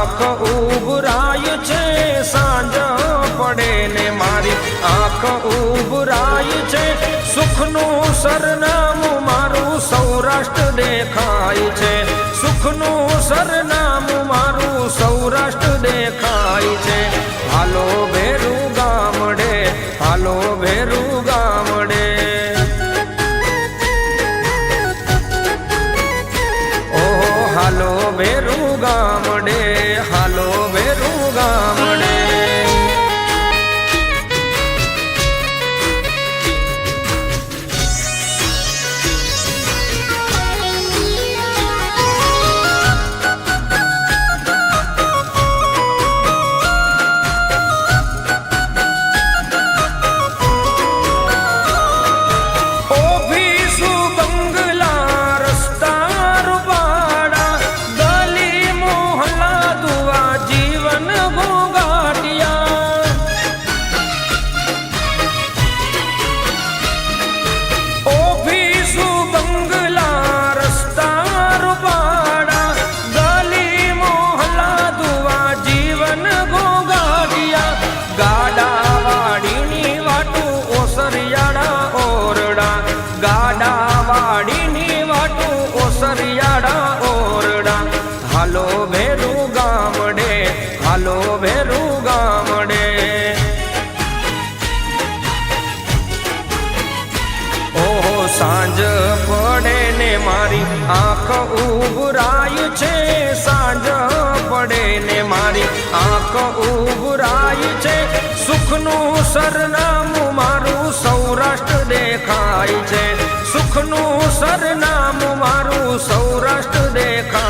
આંખ ઉભરાય છે, સાંજ પડે ને મારી આંખ ઉભરાય છે. સુખનું સરનામું મારું સૌરાષ્ટ્ર દેખાય છે. સુખનું સરનામું મારું સૌરાષ્ટ્ર દેખાય છે. હાલો હાલો ભેરું ગામડે, હાલો ભેરું ગામડે. ઓહો, સાંજ પડે ને મારી આંખ ઉભરાય છે, સાંજ પડે ને મારી આંખ ઉભરાય છે. સુખનું સરનામું મારું સૌરાષ્ટ્ર દેખાય છે. સુખનું સરનામું મારું સૌરાષ્ટ્ર દેખાય